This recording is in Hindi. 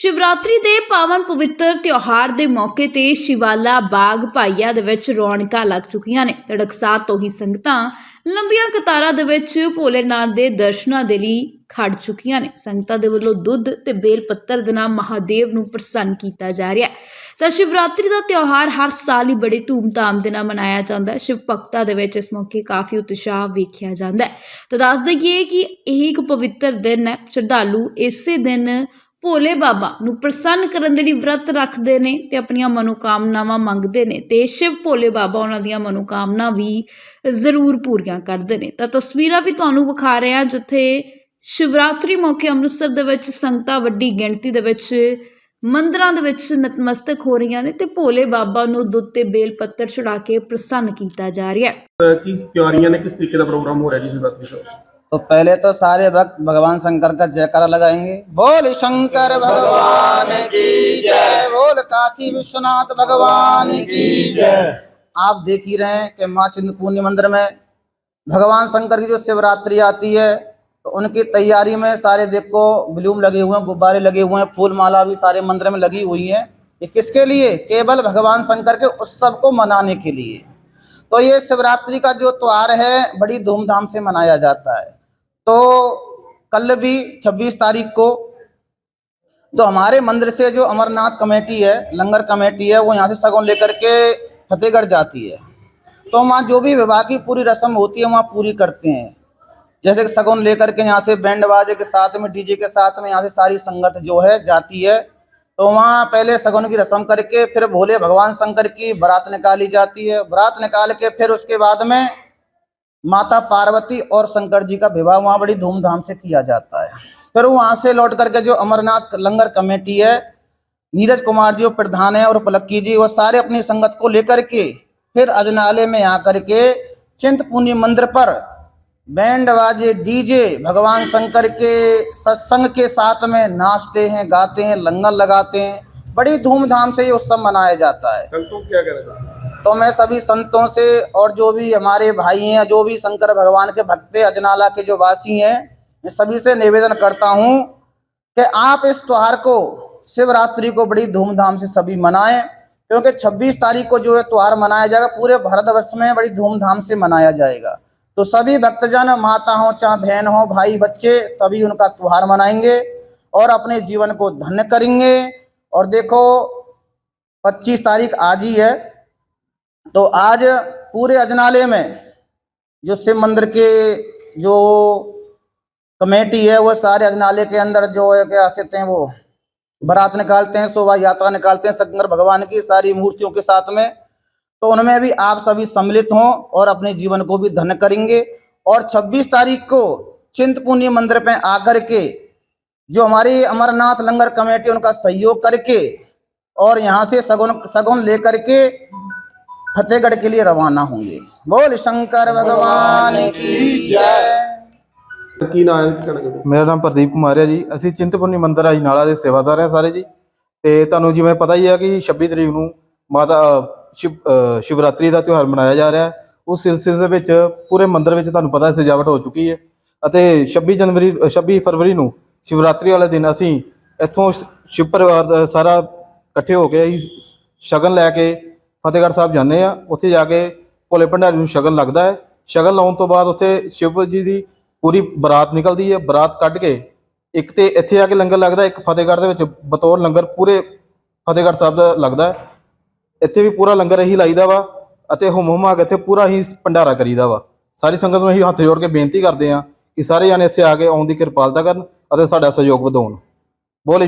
ਸ਼ਿਵਰਾਤਰੀ ਦੇ ਪਾਵਨ ਪਵਿੱਤਰ ਤਿਉਹਾਰ ਦੇ ਮੌਕੇ ਤੇ ਸ਼ਿਵਾਲਾ ਬਾਗ ਭਾਈਆ ਦੇ ਵਿੱਚ ਰੌਣਕਾਂ ਲੱਗ ਚੁੱਕੀਆਂ ਨੇ। ਲੜਕਸਾਰ ਤੋਂ ਹੀ ਸੰਗਤਾਂ ਲੰਬੀਆਂ ਕਤਾਰਾਂ ਦੇ ਵਿੱਚ ਭੋਲੇਨਾਥ ਦੇ ਦਰਸ਼ਨਾਂ ਦੇ ਲਈ ਖੜ ਚੁੱਕੀਆਂ ਨੇ। ਸੰਗਤਾਂ ਦੇ ਵੱਲੋਂ ਦੁੱਧ ਤੇ ਬੇਲ ਪੱਤਰ ਦੇ ਨਾਲ ਮਹਾਦੇਵ ਨੂੰ ਪ੍ਰਸੰਨ ਕੀਤਾ ਜਾ ਰਿਹਾ ਹੈ। ਤਾਂ ਸ਼ਿਵਰਾਤਰੀ ਦਾ ਤਿਉਹਾਰ ਹਰ ਸਾਲ ਹੀ ਬੜੀ ਧੂਮਧਾਮ ਦੇ ਨਾਲ ਮਨਾਇਆ ਜਾਂਦਾ ਹੈ। ਸ਼ਿਵ ਭਗਤਾਂ ਦੇ ਵਿੱਚ ਇਸ ਮੌਕੇ ਕਾਫੀ ਉਤਸ਼ਾਹ ਵੇਖਿਆ ਜਾਂਦਾ ਹੈ। ਤਾਂ ਦੱਸ ਦਈਏ ਕਿ ਇਹ ਇੱਕ ਪਵਿੱਤਰ ਦਿਨ ਹੈ। ਸ਼ਰਧਾਲੂ ਇਸੇ ਦਿਨ ਭੋਲੇ ਬਾਬਾ ਨੂੰ ਪ੍ਰਸੰਨ ਕਰਨ ਦੇ ਲਈ ਵਰਤ ਰੱਖਦੇ ਨੇ ਤੇ ਆਪਣੀਆਂ ਮਨੋਕਾਮਨਾਵਾਂ ਮੰਗਦੇ ਨੇ ਤੇ ਸ਼ਿਵ ਭੋਲੇ ਬਾਬਾ ਉਹਨਾਂ ਦੀਆਂ ਮਨੋਕਾਮਨਾ ਵੀ ਜ਼ਰੂਰ ਪੂਰੀਆਂ ਕਰਦੇ ਨੇ। ਤਾਂ ਤਸਵੀਰਾਂ ਵੀ ਤੁਹਾਨੂੰ ਵਿਖਾ ਰਹੇ ਹਾਂ ਜਿੱਥੇ ਸ਼ਿਵਰਾਤਰੀ ਮੌਕੇ ਅੰਮ੍ਰਿਤਸਰ ਦੇ ਵਿੱਚ ਸੰਗਤਾਂ ਵੱਡੀ ਗਿਣਤੀ ਦੇ ਵਿੱਚ ਮੰਦਰਾਂ ਦੇ ਵਿੱਚ ਨਤਮਸਤਕ ਹੋ ਰਹੀਆਂ ਨੇ ਤੇ ਭੋਲੇ ਬਾਬਾ ਨੂੰ ਦੁੱਧ ਤੇ ਬੇਲ ਪੱਤਰ ਚੜਾ ਕੇ ਪ੍ਰਸੰਨ ਕੀਤਾ ਜਾ ਰਿਹਾ ਹੈ। ਕਿਸ ਤਿਆਰੀਆਂ ਨੇ? ਕਿਸ ਤਰੀਕੇ ਦਾ ਪ੍ਰੋਗਰਾਮ ਹੋ ਰਿਹਾ ਜੀ ਸ਼ਿਵਰਾਤਰੀ ਦਾ तो पहले तो सारे भक्त भगवान शंकर का जयकारा लगाएँगे। बोल शंकर भगवान की जय। बोल काशी विश्वनाथ भगवान की जय। आप देख ही रहे हैं कि माँ चिंतपूर्णी मंदिर में भगवान शंकर की जो शिवरात्रि आती है तो उनकी तैयारी में सारे देखो, ब्लूम लगे हुए हैं, गुब्बारे लगे हुए हैं फूल माला भी सारे मंदिर में लगी हुई है। ये किसके लिए? केवल भगवान शंकर के उत्सव को मनाने के लिए। तो ये शिवरात्रि का जो त्योहार है, बड़ी धूमधाम से मनाया जाता है। तो कल भी 26 तारीख को तो हमारे मंदिर से जो अमरनाथ कमेटी है, लंगर कमेटी है, वो यहाँ से सगुन लेकर के फतेहगढ़ जाती है। तो वहाँ जो भी विवाह की पूरी रस्म होती है, वहाँ पूरी करते हैं। जैसे कि सगुन लेकर के यहाँ से बैंड बाजे के साथ में, डीजे के साथ में यहाँ से सारी संगत जो है, जाती है। तो वहाँ पहले सगुन की रस्म करके, फिर भोले भगवान शंकर की बारात निकाली जाती है। बारात निकाल के फिर उसके बाद में माता पार्वती और शंकर जी का विवाह वहाँ बड़ी धूमधाम से किया जाता है। फिर वहाँ से लौट करके जो अमरनाथ लंगर कमेटी है, नीरज कुमार जी प्रधान है और पलक्की जी, वो सारे अपनी संगत को लेकर के फिर अजनाले में आकर के चिंतपूर्णी मंदिर पर बैंड बाजे डीजे, भगवान शंकर के सत्संग के साथ में नाचते हैं, गाते हैं, लंगर लगाते हैं। बड़ी धूमधाम से ये उत्सव मनाया जाता है। संतों क्या कहना तो मैं सभी संतों से और जो भी हमारे भाई हैं, जो भी शंकर भगवान के भक्त अजनाला के जो वासी हैं, मैं सभी से निवेदन करता हूँ कि आप इस त्योहार को, शिवरात्रि को बड़ी धूमधाम से सभी मनाएँ, क्योंकि 26 तारीख को जो है त्योहार मनाया जाएगा, पूरे भारतवर्ष में बड़ी धूमधाम से मनाया जाएगा। तो सभी भक्तजन माता हो चाहे बहन हो भाई बच्चे, सभी उनका त्योहार मनाएँगे और अपने जीवन को धन्य करेंगे। और देखो 25 तारीख आज ही है तो आज पूरे अजनाले में जो शिव मंदिर के जो कमेटी है, वो सारे अजनाले के अंदर जो है क्या कहते हैं वो बारात निकालते हैं, शोभा यात्रा निकालते हैं, शंकर भगवान की सारी मूर्तियों के साथ में। तो उनमें भी आप सभी सम्मिलित हों और अपने जीवन को भी धन करेंगे। और 26 तारीख को चिंतपूर्णी मंदिर पे आकर के जो हमारी अमरनाथ लंगर कमेटी उनका सहयोग करके और यहाँ से सगुन सगुन लेकर के फतेहगढ़ के लिए रवाना होंगे बोल शंकर भगवान की जय ਕੀ ਨਾਮ ਹੈ ਕਹਿਣਾ ਚਾਹੁੰਦੇ ਮੇਰਾ ਨਾਮ ਪ੍ਰਦੀਪ ਕੁਮਾਰ ਹੈ ਜੀ ਅਸੀਂ ਚਿੰਤਪੁਰਨੀ ਮੰਦਿਰ ਅਜਨਾਲਾ ਦੇ ਸੇਵਾਦਾਰ ਹਾਂ ਸਾਰੇ ਜੀ ਤੇ ਤੁਹਾਨੂੰ ਜਿਵੇਂ ਪਤਾ ਹੀ ਹੈ ਕਿ 26 ਤਰੀਕ ਨੂੰ ਮਾਤਾ ਅ, ਸ਼ਿਵ ਅ, ਸ਼ਿਵਰਾਤਰੀ ਦਾ ਤਿਉਹਾਰ ਮਨਾਇਆ ਜਾ ਰਿਹਾ ਹੈ ਉਸ ਸਿਲਸਿਲੇ ਦੇ ਵਿੱਚ ਪੂਰੇ ਮੰਦਿਰ ਵਿੱਚ ਤੁਹਾਨੂੰ ਪਤਾ ਹੈ ਸਜਾਵਟ ਹੋ ਚੁੱਕੀ ਹੈ ਅਤੇ 26 ਜਨਵਰੀ ਅ, 26 ਫਰਵਰੀ ਨੂੰ ਸ਼ਿਵਰਾਤਰੀ ਵਾਲੇ ਦਿਨ ਅਸੀਂ ਇੱਥੋਂ ਸ਼- ਸ਼ਿਵ ਪਰਿਵਾਰ ਦਾ ਸਾਰਾ ਇਕੱਠੇ ਹੋ ਕੇ ਅਸੀਂ ਸ਼ਗਨ ਲੈ ਕੇ ਫਤਿਹਗੜ੍ਹ ਸਾਹਿਬ ਜਾਂਦੇ ਆ, ਉੱਥੇ ਜਾ ਕੇ ਭੋਲੇ ਭੰਡਾਰੀ ਨੂੰ ਸ਼ਗਨ ਲੱਗਦਾ ਹੈ। ਸ਼ਗਨ ਲਾਉਣ ਤੋਂ ਬਾਅਦ ਉੱਥੇ ਸ਼ਿਵ ਜੀ ਦੀ ਪੂਰੀ ਬਰਾਤ ਨਿਕਲਦੀ ਹੈ, ਬਰਾਤ ਕੱਢ ਕੇ ਇੱਕ ਤੇ ਇੱਥੇ ਆ ਕੇ ਲੰਗਰ ਲੱਗਦਾ ਇੱਕ ਫਤਿਹਗੜ੍ਹ ਦੇ ਵਿੱਚ ਬਤੌਰ ਲੰਗਰ ਪੂਰੇ ਫਤਿਹਗੜ੍ਹ ਸਾਹਿਬ ਦਾ ਲੱਗਦਾ ਹੈ। ਇੱਥੇ ਵੀ ਪੂਰਾ ਲੰਗਰ ਇਹੀ ਲਾਈਦਾ ਵਾ ਅਤੇ ਹੁਮ ਹੁਮਾ ਕੇ ਇੱਥੇ ਪੂਰਾ ਹੀ ਭੰਡਾਰਾ ਕਰੀਦਾ ਵਾ। ਸਾਰੀ ਸੰਗਤ ਨੂੰ ਅਸੀਂ ਹੱਥ ਜੋੜ ਕੇ ਬੇਨਤੀ ਕਰਦੇ ਹਾਂ ਕਿ ਸਾਰੇ ਜਾਣੇ ਇੱਥੇ ਆ ਕੇ ਆਉਣ ਦੀ ਕਿਰਪਾਲਤਾ ਕਰਨ ਅਤੇ ਸਾਡਾ ਸਹਿਯੋਗ ਵਧਾਉਣ। ਬੋਲੇ